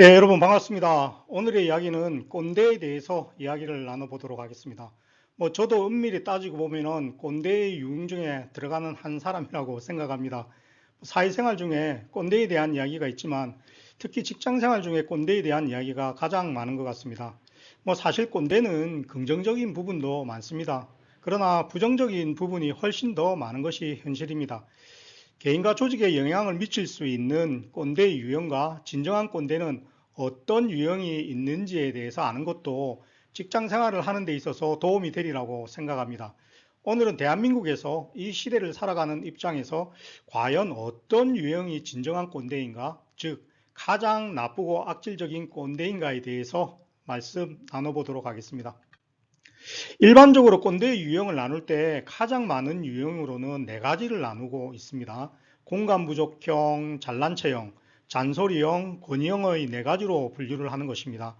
예, 여러분 반갑습니다. 오늘의 이야기는 꼰대에 대해서 이야기를 나눠보도록 하겠습니다. 뭐 저도 은밀히 따지고 보면은 꼰대의 유형 중에 들어가는 한 사람이라고 생각합니다. 사회생활 중에 꼰대에 대한 이야기가 있지만 특히 직장생활 중에 꼰대에 대한 이야기가 가장 많은 것 같습니다. 뭐 사실 꼰대는 긍정적인 부분도 많습니다. 그러나 부정적인 부분이 훨씬 더 많은 것이 현실입니다. 개인과 조직에 영향을 미칠 수 있는 꼰대의 유형과 진정한 꼰대는 어떤 유형이 있는지에 대해서 아는 것도 직장 생활을 하는 데 있어서 도움이 되리라고 생각합니다. 오늘은 대한민국에서 이 시대를 살아가는 입장에서 과연 어떤 유형이 진정한 꼰대인가, 즉 가장 나쁘고 악질적인 꼰대인가에 대해서 말씀 나눠보도록 하겠습니다. 일반적으로 꼰대의 유형을 나눌 때 가장 많은 유형으로는 네 가지를 나누고 있습니다. 공감 부족형, 잘난 체형, 잔소리형, 권위형의 네 가지로 분류를 하는 것입니다.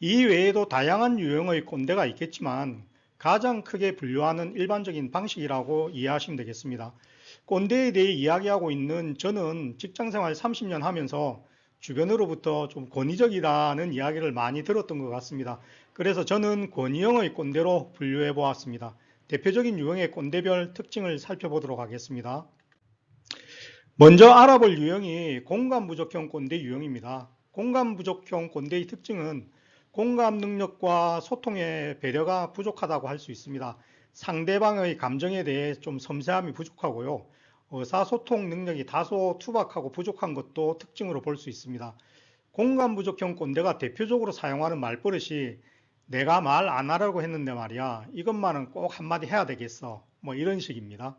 이 외에도 다양한 유형의 꼰대가 있겠지만 가장 크게 분류하는 일반적인 방식이라고 이해하시면 되겠습니다. 꼰대에 대해 이야기하고 있는 저는 직장생활 30년 하면서 주변으로부터 좀 권위적이라는 이야기를 많이 들었던 것 같습니다. 그래서 저는 권위형의 꼰대로 분류해 보았습니다. 대표적인 유형의 꼰대별 특징을 살펴보도록 하겠습니다. 먼저 알아볼 유형이 공감 부족형 꼰대 유형입니다. 공감 부족형 꼰대의 특징은 공감 능력과 소통의 배려가 부족하다고 할 수 있습니다. 상대방의 감정에 대해 좀 섬세함이 부족하고요. 의사소통 능력이 다소 투박하고 부족한 것도 특징으로 볼 수 있습니다. 공감 부족형 꼰대가 대표적으로 사용하는 말버릇이 내가 말 안 하라고 했는데 말이야. 이것만은 꼭 한마디 해야 되겠어. 뭐 이런 식입니다.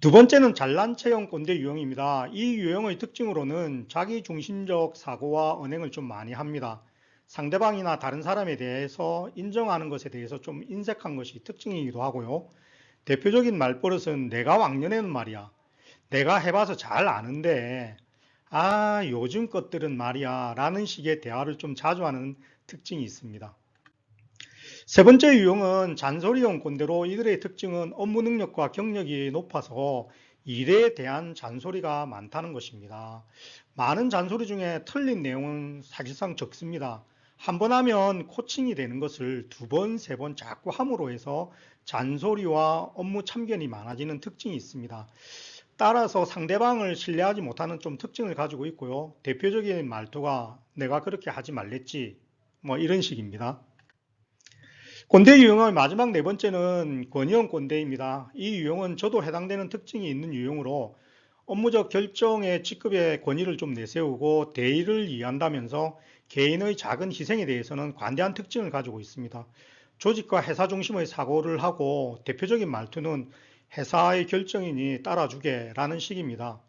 두 번째는 잘난 체형 꼰대 유형입니다. 이 유형의 특징으로는 자기 중심적 사고와 언행을 좀 많이 합니다. 상대방이나 다른 사람에 대해서 인정하는 것에 대해서 좀 인색한 것이 특징이기도 하고요. 대표적인 말버릇은 내가 왕년에는 말이야. 내가 해봐서 잘 아는데 아 요즘 것들은 말이야 라는 식의 대화를 좀 자주 하는 특징이 있습니다. 세 번째 유형은 잔소리형 꼰대로 이들의 특징은 업무 능력과 경력이 높아서 일에 대한 잔소리가 많다는 것입니다. 많은 잔소리 중에 틀린 내용은 사실상 적습니다. 한 번 하면 코칭이 되는 것을 두 번, 세 번 자꾸 함으로 해서 잔소리와 업무 참견이 많아지는 특징이 있습니다. 따라서 상대방을 신뢰하지 못하는 좀 특징을 가지고 있고요. 대표적인 말투가 내가 그렇게 하지 말랬지 뭐 이런 식입니다. 꼰대 유형의 마지막 네 번째는 권위형 꼰대입니다. 이 유형은 저도 해당되는 특징이 있는 유형으로 업무적 결정의 직급의 권위를 좀 내세우고 대의를 이해한다면서 개인의 작은 희생에 대해서는 관대한 특징을 가지고 있습니다. 조직과 회사 중심의 사고를 하고 대표적인 말투는 회사의 결정이니 따라주게 라는 식입니다.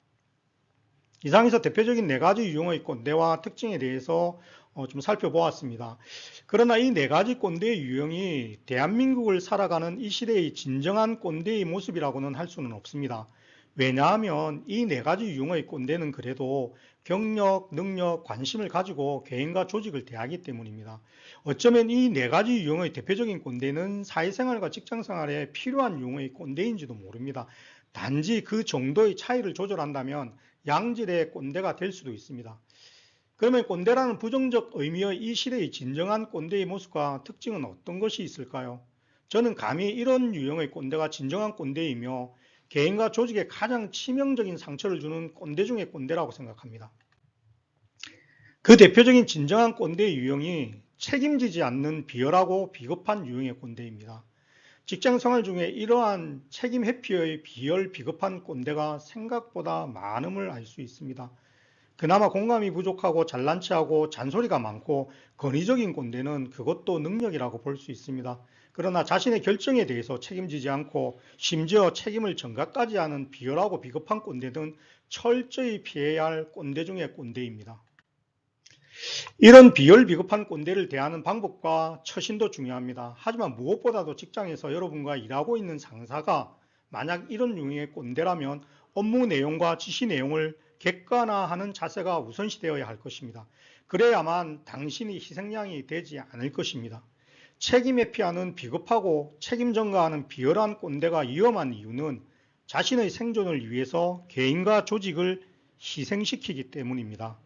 이상에서 대표적인 네 가지 유형의 꼰대와 특징에 대해서 어, 좀 살펴보았습니다. 그러나 이 네 가지 꼰대의 유형이 대한민국을 살아가는 이 시대의 진정한 꼰대의 모습이라고는 할 수는 없습니다. 왜냐하면 이 네 가지 유형의 꼰대는 그래도 경력, 능력, 관심을 가지고 개인과 조직을 대하기 때문입니다. 어쩌면 이 네 가지 유형의 대표적인 꼰대는 사회생활과 직장생활에 필요한 유형의 꼰대인지도 모릅니다. 단지 그 정도의 차이를 조절한다면 양질의 꼰대가 될 수도 있습니다. 그러면 꼰대라는 부정적 의미의 이 시대의 진정한 꼰대의 모습과 특징은 어떤 것이 있을까요? 저는 감히 이런 유형의 꼰대가 진정한 꼰대이며 개인과 조직에 가장 치명적인 상처를 주는 꼰대 중의 꼰대라고 생각합니다. 그 대표적인 진정한 꼰대의 유형이 책임지지 않는 비열하고 비겁한 유형의 꼰대입니다. 직장 생활 중에 이러한 책임 회피의 비열 비겁한 꼰대가 생각보다 많음을 알 수 있습니다. 그나마 공감이 부족하고 잘난 체하고 잔소리가 많고 권위적인 꼰대는 그것도 능력이라고 볼 수 있습니다. 그러나 자신의 결정에 대해서 책임지지 않고 심지어 책임을 전가까지 하는 비열하고 비겁한 꼰대는 철저히 피해야 할 꼰대 중의 꼰대입니다. 이런 비열 비겁한 꼰대를 대하는 방법과 처신도 중요합니다. 하지만 무엇보다도 직장에서 여러분과 일하고 있는 상사가 만약 이런 유형의 꼰대라면 업무 내용과 지시 내용을 객관화하는 자세가 우선시되어야 할 것입니다. 그래야만 당신이 희생양이 되지 않을 것입니다. 책임 회피하는 비겁하고 책임 전가하는 비열한 꼰대가 위험한 이유는 자신의 생존을 위해서 개인과 조직을 희생시키기 때문입니다.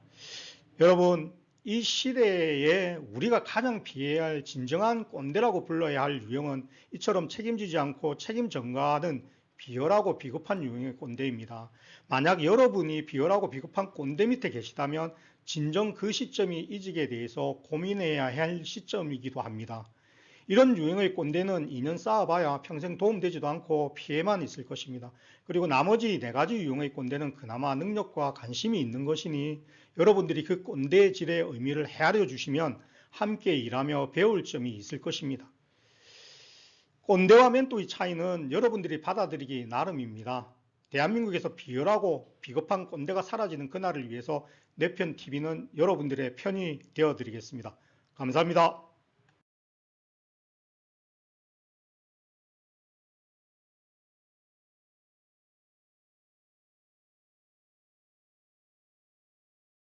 여러분, 이 시대에 우리가 가장 피해야 할 진정한 꼰대라고 불러야 할 유형은 이처럼 책임지지 않고 책임 전가하는 비열하고 비겁한 유형의 꼰대입니다. 만약 여러분이 비열하고 비겁한 꼰대 밑에 계시다면 진정 그 시점이 이직에 대해서 고민해야 할 시점이기도 합니다. 이런 유형의 꼰대는 2년 쌓아봐야 평생 도움되지도 않고 피해만 있을 것입니다. 그리고 나머지 네 가지 유형의 꼰대는 그나마 능력과 관심이 있는 것이니 여러분들이 그 꼰대의 질의 의미를 헤아려 주시면 함께 일하며 배울 점이 있을 것입니다. 꼰대와 멘토의 차이는 여러분들이 받아들이기 나름입니다. 대한민국에서 비열하고 비겁한 꼰대가 사라지는 그날을 위해서 내 편 TV는 여러분들의 편이 되어 드리겠습니다. 감사합니다.